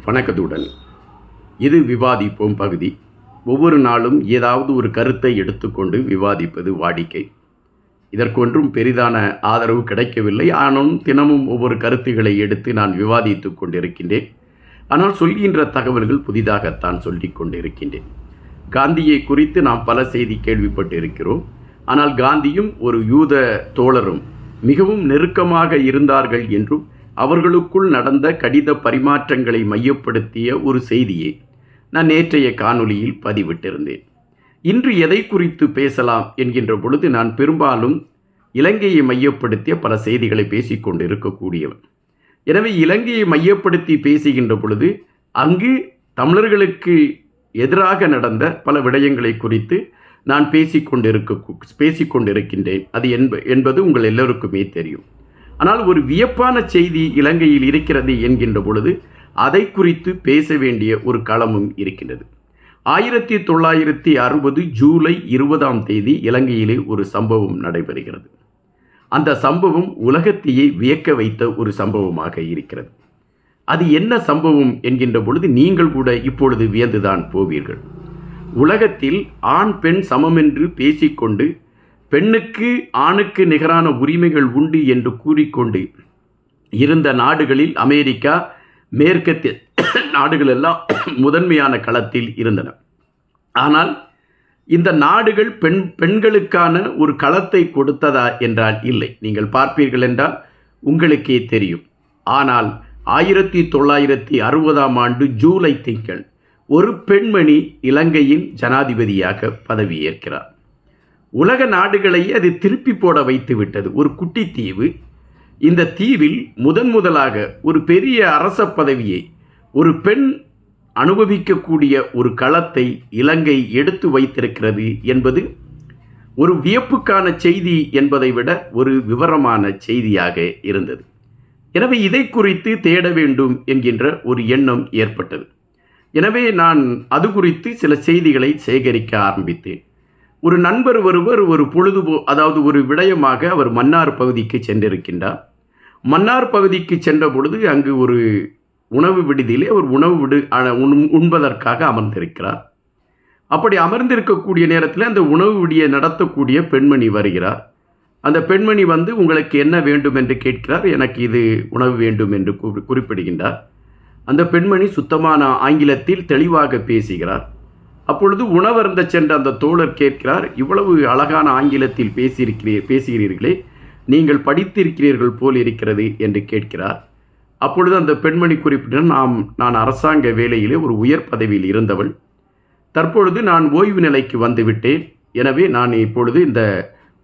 வணக்கத்துடன். இது விவாதிப்போம் பகுதி. ஒவ்வொரு நாளும் ஏதாவது ஒரு கருத்தை எடுத்துக்கொண்டு விவாதிப்பது வாடிக்கை. இதற்கொன்றும் பெரிதான ஆதரவு கிடைக்கவில்லை. ஆனாலும் தினமும் ஒவ்வொரு கருத்துக்களை எடுத்து நான் விவாதித்து கொண்டிருக்கின்றேன். ஆனால் சொல்கின்ற தகவல்கள் புதிதாகத்தான் சொல்லி கொண்டிருக்கின்றேன். காந்தியை குறித்து நாம் பல செய்தி கேள்விப்பட்டு இருக்கிறோம் ஆனால் காந்தியும் ஒரு யூத தோழரும் மிகவும் நெருக்கமாக இருந்தார்கள் என்றும் அவர்களுக்குள் நடந்த கடித பரிமாற்றங்களை மையப்படுத்திய ஒரு செய்தியை நான் நேற்றைய காணொலியில் பதிவிட்டிருந்தேன். இன்று எதை குறித்து பேசலாம் என்கின்ற பொழுது நான் பெரும்பாலும் இலங்கையை மையப்படுத்திய பல செய்திகளை பேசிக்கொண்டு இருக்கக்கூடியவன் எனவே இலங்கையை மையப்படுத்தி பேசுகின்ற பொழுது அங்கு தமிழர்களுக்கு எதிராக நடந்த பல விடயங்களை குறித்து நான் பேசிக்கொண்டிருக்க பேசிக்கொண்டிருக்கின்றேன். அது என்ப என்பது உங்கள் எல்லோருக்குமே தெரியும். ஆனால் ஒரு வியப்பான செய்தி இலங்கையில் இருக்கிறது என்கின்ற பொழுது அதை குறித்து பேச வேண்டிய ஒரு களமும் இருக்கின்றது. ஆயிரத்தி தொள்ளாயிரத்தி அறுபது ஜூலை இருபதாம் தேதி இலங்கையிலே ஒரு சம்பவம் நடைபெறுகிறது. அந்த சம்பவம் உலகத்தையே வியக்க வைத்த ஒரு சம்பவமாக இருக்கிறது. அது என்ன சம்பவம் என்கின்ற பொழுது நீங்கள் கூட இப்பொழுது வியந்துதான் போவீர்கள். உலகத்தில் ஆண் பெண் சமமென்று பேசிக்கொண்டு பெண்ணுக்கு ஆணுக்கு நிகரான உரிமைகள் உண்டு என்று கூறிக்கொண்டு இருந்த நாடுகளில் அமெரிக்கா மேற்கத்திய நாடுகள் எல்லாம் முதன்மையான களத்தில் இருந்தன. ஆனால் இந்த நாடுகள் பெண் பெண்களுக்கான ஒரு களத்தை கொடுத்ததா என்றால் இல்லை. நீங்கள் பார்ப்பீர்கள் என்றால் உங்களுக்கே தெரியும். ஆனால் ஆயிரத்தி தொள்ளாயிரத்தி அறுபதாம் ஆண்டு ஜூலை திங்கள் ஒரு பெண்மணி இலங்கையின் ஜனாதிபதியாக பதவியேற்கிறார். உலக நாடுகளையே அது திருப்பி போட வைத்து விட்டது. ஒரு குட்டி தீவு. இந்த தீவில் முதன் முதலாக ஒரு பெரிய அரச பதவியை ஒரு பெண் அனுபவிக்கக்கூடிய ஒரு களத்தை இலங்கை எடுத்து வைத்திருக்கிறது என்பது ஒரு வியப்புக்கான செய்தி என்பதை விட ஒரு விவரமான செய்தியாக இருந்தது. எனவே இதை குறித்து தேட வேண்டும் என்கின்ற ஒரு எண்ணம் ஏற்பட்டது. எனவே நான் அது குறித்து சில செய்திகளை சேகரிக்க ஆரம்பித்தேன். ஒரு நண்பர் ஒருவர் ஒரு பொழுதுபோ அதாவது ஒரு விடயமாக அவர் மன்னார் பகுதிக்கு சென்றிருக்கின்றார். மன்னார் பகுதிக்கு சென்ற பொழுது அங்கு ஒரு உணவு விடுதியிலே அவர் உணவு விடு உண்- உண்பதற்காக அமர்ந்திருக்கிறார். அப்படி அமர்ந்திருக்கக்கூடிய நேரத்தில் அந்த உணவு விடியை நடத்தக்கூடிய பெண்மணி வருகிறார். அந்த பெண்மணி வந்து உங்களுக்கு என்ன வேண்டும் என்று கேட்கிறார்? எனக்கு இது உணவு வேண்டும் என்று குறி- குறிப்பிடுகின்றார். அந்த பெண்மணி சுத்தமான ஆங்கிலத்தில் தெளிவாக பேசுகிறார். அப்பொழுது உணவருந்த சென்ற அந்த தோழர் கேட்கிறார் இவ்வளவு அழகான ஆங்கிலத்தில் பேசியிருக்கிறீர் பேசுகிறீர்களே நீங்கள் படித்திருக்கிறீர்கள் போல் இருக்கிறது என்று கேட்கிறார். அப்பொழுது அந்த பெண்மணி குறிப்பிட்டார் நாம் நான் அரசாங்க வேலையிலே ஒரு உயர் பதவியில் இருந்தவள். தற்பொழுது நான் ஓய்வு நிலைக்கு வந்துவிட்டேன். எனவே நான் இப்பொழுது இந்த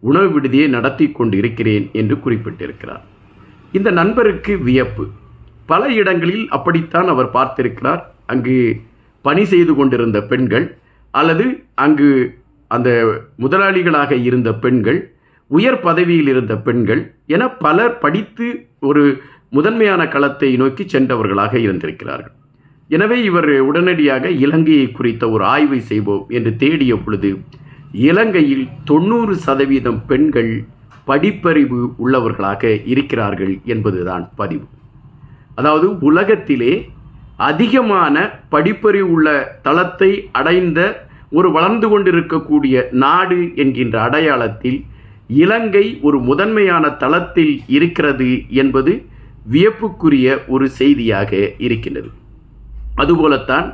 உணவு விடுதியை நடத்தி கொண்டு இருக்கிறேன் என்று குறிப்பிட்டிருக்கிறார். இந்த நண்பருக்கு வியப்பு. பல இடங்களில் அப்படித்தான் அவர் பார்த்திருக்கிறார். அங்கு பணி செய்து கொண்டிருந்த பெண்கள் அல்லது அங்கு அந்த முதலாளிகளாக இருந்த பெண்கள் உயர் பதவியில் இருந்த பெண்கள் என பலர் படித்து ஒரு முதன்மையான களத்தை நோக்கி சென்றவர்களாக இருந்திருக்கிறார்கள். எனவே இவர் உடனடியாக இலங்கையை குறித்த ஒரு ஆய்வை செய்வோம் என்று தேடிய பொழுது இலங்கையில் தொண்ணூறு சதவீதம் பெண்கள் படிப்பறிவு உள்ளவர்களாக இருக்கிறார்கள் என்பதுதான் பதிவு. அதாவது உலகத்திலே அதிகமான படிப்பறிவு உள்ள தளத்தை அடைந்த ஒரு வளர்ந்து கொண்டிருக்கக்கூடிய நாடு என்கின்ற அடையாளத்தில் இலங்கை ஒரு முதன்மையான தளத்தில் இருக்கிறது என்பது வியப்புக்குரிய ஒரு செய்தியாக இருக்கின்றது. அதுபோலத்தான்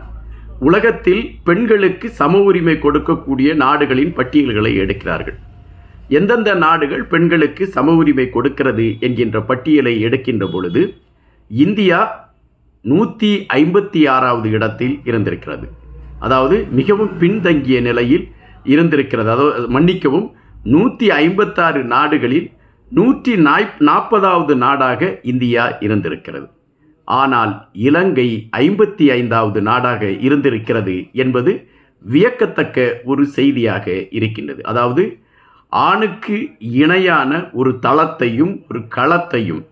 உலகத்தில் பெண்களுக்கு சம உரிமை கொடுக்கக்கூடிய நாடுகளின் பட்டியல்களை எடுக்கிறார்கள். எந்தெந்த நாடுகள் பெண்களுக்கு சம உரிமை கொடுக்கிறது என்கின்ற பட்டியலை எடுக்கின்ற பொழுது இந்தியா நூற்றி ஐம்பத்தி ஆறாவது இடத்தில் இருந்திருக்கிறது. அதாவது மிகவும் பின்தங்கிய நிலையில் இருந்திருக்கிறது. அதாவது மன்னிக்கவும் நூற்றி ஐம்பத்தாறு நாடுகளில் நூற்றி நாய் நாற்பதாவது நாடாக இந்தியா இருந்திருக்கிறது. ஆனால் இலங்கை ஐம்பத்தி ஐந்தாவது நாடாக இருந்திருக்கிறது என்பது வியக்கத்தக்க ஒரு செய்தியாக இருக்கின்றது. அதாவது ஆணுக்கு இணையான ஒரு தளத்தையும் ஒரு களத்தையும்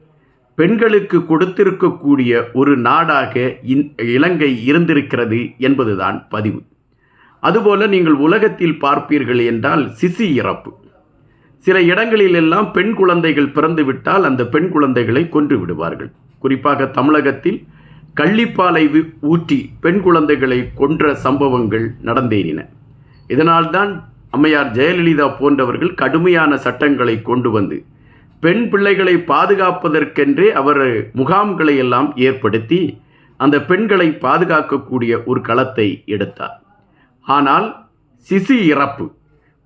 பெண்களுக்கு கொடுத்திருக்கக்கூடிய ஒரு நாடாக இலங்கை இருந்திருக்கிறது என்பதுதான் பதிவு. அதுபோல நீங்கள் உலகத்தில் பார்ப்பீர்கள் என்றால் சிசி இறப்பு. சில இடங்களில் எல்லாம் பெண் குழந்தைகள் பிறந்துவிட்டால் அந்த பெண் குழந்தைகளை கொன்று விடுவார்கள். குறிப்பாக தமிழகத்தில் கள்ளிப்பாலை ஊற்றி பெண் குழந்தைகளை கொன்ற சம்பவங்கள் நடந்தேறின. இதனால்தான் அம்மையார் ஜெயலலிதா போன்றவர்கள் கடுமையான சட்டங்களை கொண்டு வந்து பெண் பிள்ளைகளை பாதுகாப்பதற்கென்றே அவர் முகாம்களை எல்லாம் ஏற்படுத்தி அந்த பெண்களை பாதுகாக்கக்கூடிய ஒரு களத்தை எடுத்தார். ஆனால் சிசு இறப்பு.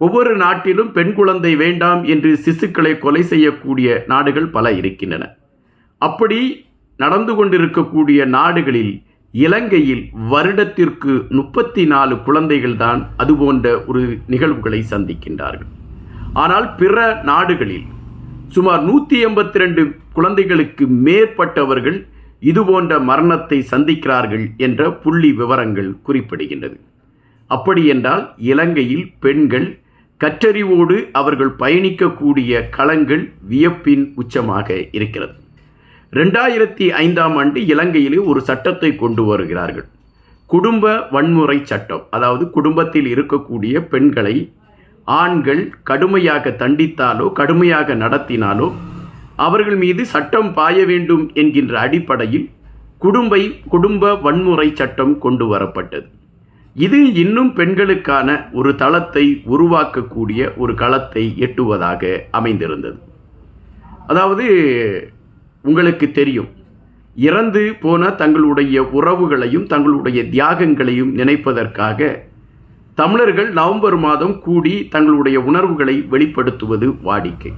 ஒவ்வொரு நாட்டிலும் பெண் குழந்தை வேண்டாம் என்று சிசுக்களை கொலை செய்யக்கூடிய நாடுகள் பல இருக்கின்றன. அப்படி நடந்து கொண்டிருக்கக்கூடிய நாடுகளில் இலங்கையில் வருடத்திற்கு முப்பத்தி நாலு குழந்தைகள் தான் அதுபோன்ற ஒரு நிகழ்வுகளை சந்திக்கின்றார்கள். ஆனால் பிற நாடுகளில் சுமார் நூற்றி எண்பத்தி ரெண்டு குழந்தைகளுக்கு மேற்பட்டவர்கள் இதுபோன்ற மரணத்தை சந்திக்கிறார்கள் என்ற புள்ளி விவரங்கள் குறிப்பிடுகின்றது. அப்படியென்றால் இலங்கையில் பெண்கள் கற்றறிவோடு அவர்கள் பயணிக்கக்கூடிய களங்கள் வியப்பின் உச்சமாக இருக்கிறது. ரெண்டாயிரத்தி ஐந்தாம் ஆண்டு இலங்கையிலே ஒரு சட்டத்தை கொண்டு வருகிறார்கள். குடும்ப வன்முறை சட்டம் அதாவது குடும்பத்தில் இருக்கக்கூடிய பெண்களை ஆண்கள் கடுமையாக தண்டித்தாலோ கடுமையாக நடத்தினாலோ அவர்கள் மீது சட்டம் பாய வேண்டும் என்கின்ற அடிப்படையில் குடும்பை குடும்ப வன்முறை சட்டம் கொண்டு வரப்பட்டது. இது இன்னும் பெண்களுக்கான ஒரு தளத்தை உருவாக்கக்கூடிய ஒரு களத்தை எட்டுவதாக அமைந்திருந்தது. அதாவது உங்களுக்கு தெரியும் இறந்து போன தங்களுடைய உறவுகளையும் தங்களுடைய தியாகங்களையும் நினைப்பதற்காக தமிழர்கள் நவம்பர் மாதம் கூடி தங்களுடைய உணர்வுகளை வெளிப்படுத்துவது வாடிக்கை.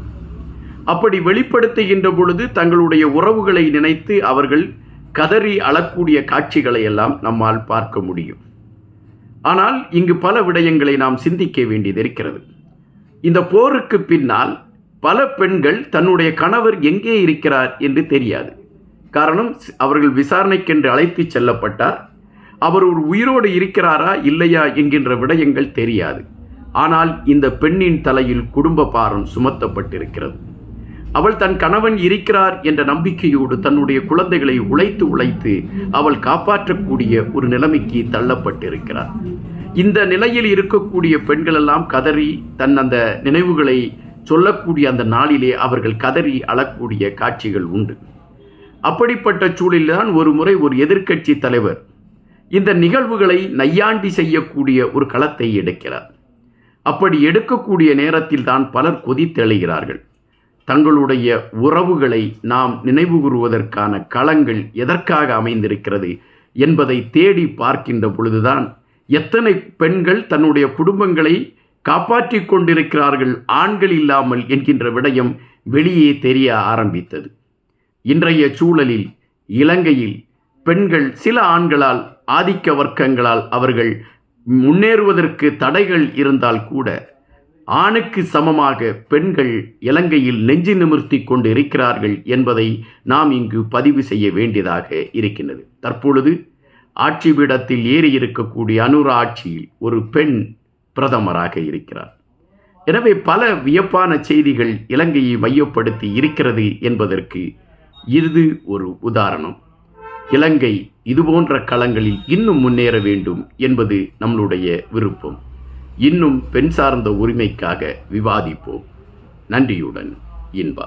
அப்படி வெளிப்படுத்துகின்ற பொழுது தங்களுடைய உறவுகளை நினைத்து அவர்கள் கதறி அழக்கூடிய காட்சிகளை எல்லாம் நம்மால் பார்க்க முடியும். ஆனால் இங்கு பல விடயங்களை நாம் சிந்திக்க வேண்டியது இருக்கிறது. இந்த போருக்கு பின்னால் பல பெண்கள் தன்னுடைய கணவர் எங்கே இருக்கிறார் என்று தெரியாது. காரணம் அவர்கள் விசாரணைக்கென்று அழைத்து செல்லப்பட்டார். அவர் ஒரு உயிரோடு இருக்கிறாரா இல்லையா என்கின்ற விடயங்கள் தெரியாது. ஆனால் இந்த பெண்ணின் தலையில் குடும்ப பாரம் சுமத்தப்பட்டிருக்கிறது. அவள் தன் கணவன் இருக்கிறார் என்ற நம்பிக்கையோடு தன்னுடைய குழந்தைகளை உழைத்து உழைத்து அவள் காப்பாற்றக்கூடிய ஒரு நிலைமைக்கு தள்ளப்பட்டிருக்கிறார். இந்த நிலையில் இருக்கக்கூடிய பெண்களெல்லாம் கதறி தன் அந்த நினைவுகளை சொல்லக்கூடிய அந்த நாளிலே அவர்கள் கதறி அழக்கூடிய காட்சிகள் உண்டு. அப்படிப்பட்ட சூழலில்தான் ஒரு முறை ஒரு எதிர்க்கட்சி தலைவர் இந்த நிகழ்வுகளை நையாண்டி செய்யக்கூடிய ஒரு களத்தை எடுக்கிறார். அப்படி எடுக்கக்கூடிய நேரத்தில் தான் பலர் கொதித்தெழுகிறார்கள். தங்களுடைய உறவுகளை நாம் நினைவுகூறுவதற்கான களங்கள் எதற்காக அமைந்திருக்கிறது என்பதை தேடி பார்க்கின்ற பொழுதுதான் எத்தனை பெண்கள் தன்னுடைய குடும்பங்களை காப்பாற்றிக் கொண்டிருக்கிறார்கள் ஆண்கள் இல்லாமல் என்கின்ற விடயம் வெளியே தெரிய ஆரம்பித்தது. இன்றைய சூழலில் இலங்கையில் பெண்கள் சில ஆண்களால் ஆதிக்க வர்க்கங்களால் அவர்கள் முன்னேறுவதற்கு தடைகள் இருந்தால் கூட ஆணுக்கு சமமாக பெண்கள் இலங்கையில் நெஞ்சு நிமிர்த்தி கொண்டு இருக்கிறார்கள் என்பதை நாம் இங்கு பதிவு செய்ய வேண்டியதாக இருக்கின்றது. தற்பொழுது ஆட்சி பீடத்தில் ஏறி இருக்கக்கூடிய அனுரா ஆட்சியில் ஒரு பெண் பிரதமராக இருக்கிறார். எனவே பல வியப்பான செய்திகள் இலங்கையை மையப்படுத்தி இருக்கிறது என்பதற்கு இது ஒரு உதாரணம். இலங்கை இதுபோன்ற களங்களில் இன்னும் முன்னேற வேண்டும் என்பது நம்மளுடைய விருப்பம். இன்னும் பெண் சார்ந்த உரிமைக்காக விவாதிப்போம். நன்றியுடன் இன்பா.